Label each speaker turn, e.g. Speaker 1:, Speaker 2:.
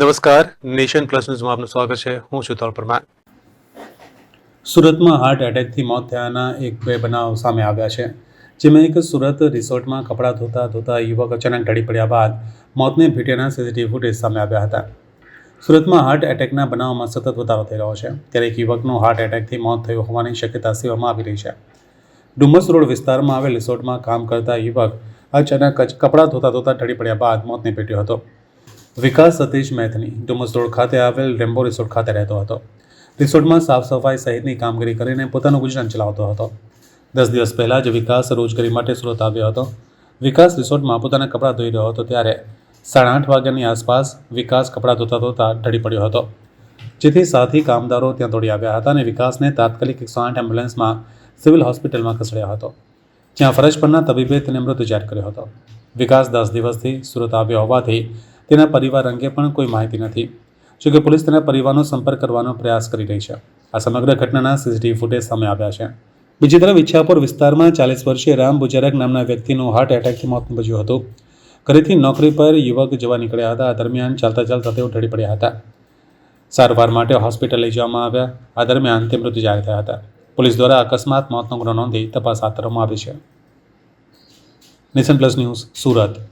Speaker 1: નમસ્કાર, nation plus ન્યૂઝમાં આપનું સ્વાગત છે. હું છું તોલ પરમાર.
Speaker 2: સુરતમાં હાર્ટ એટેકથી મોત થયાના એક બે બનાવ સામે આવ્યા છે. જેમાં એક સુરત રિસોર્ટમાં કપડાં ધોતા ધોતા યુવક અચાનક ઢળી પડ્યા બાદ મોતને ભેટ્યાના સીસીટીવી ફૂટેજ સામે આવ્યા હતા. સુરતમાં હાર્ટ એટેકના બનાવમાં સતત વધારો થઈ રહ્યો છે. ત્યારે એક યુવકનું હાર્ટ એટેકથી મોત થયું હોવાની શક્યતા સેવામાં આવી રહી છે. ડુમસ રોડ વિસ્તારમાં આવેલ રિસોર્ટમાં કામ કરતા યુવક અચાનક કપડાં ધોતા ધોતા ઢળી પડ્યા બાદ મોતને ભેટ્યો હતો. વિકાસ સતીશ મેથની ડુમસ રોડ ખાતે આવેલ રેમ્બો રિસોર્ટ ખાતે રહેતો હતો. રિસોર્ટમાં સાફ સફાઈ સહિતની કામગીરી કરીને પોતાનું ગુજરાન ચલાવતો હતો. દસ દિવસ પહેલાં જ વિકાસ રોજગારી માટે સુરત આવ્યો હતો. વિકાસ રિસોર્ટમાં પોતાના કપડાં ધોઈ રહ્યો હતો ત્યારે સાડા આઠ વાગ્યાની આસપાસ વિકાસ કપડાં ધોતા ધોતા ઢળી પડ્યો હતો. જેથી સાથી કામદારો ત્યાં દોડી આવ્યા હતા અને વિકાસને તાત્કાલિક એકસો આઠ એમ્બ્યુલન્સમાં સિવિલ હોસ્પિટલમાં ખસેડ્યો હતો. જ્યાં ફરજ પરના તબીબે તેને મૃત જાહેર કર્યો હતો. વિકાસ દસ દિવસથી સુરત આવ્યો હોવાથી તેના પરિવાર અંગે પણ કોઈ માહિતી નથી. જોકે પોલીસ તેના પરિવારનો સંપર્ક કરવાનો પ્રયાસ કરી રહી છે. આ સમગ્ર ઘટનાના સીસીટીવી ફૂટેજ સામે આવ્યા છે. બીજી તરફ ઈચ્છાપુર વિસ્તારમાં ચાલીસ વર્ષીય રામ બુજારક નામના વ્યક્તિનું હાર્ટ એટેકથી મોત નીપજ્યું હતું. ઘરેથી નોકરી પર યુવક જવા નીકળ્યા હતા. આ દરમિયાન ચાલતા ચાલતા તેઓ ઢળી પડ્યા હતા. સારવાર માટે હોસ્પિટલ લઈ જવામાં આવ્યા. આ દરમિયાન તે મૃત્યુ જાહેર થયા હતા. પોલીસ દ્વારા અકસ્માત, મોતનો ગુનો નોંધી તપાસ હાથ ધરવામાં આવી છે. Nation plus news, Surat.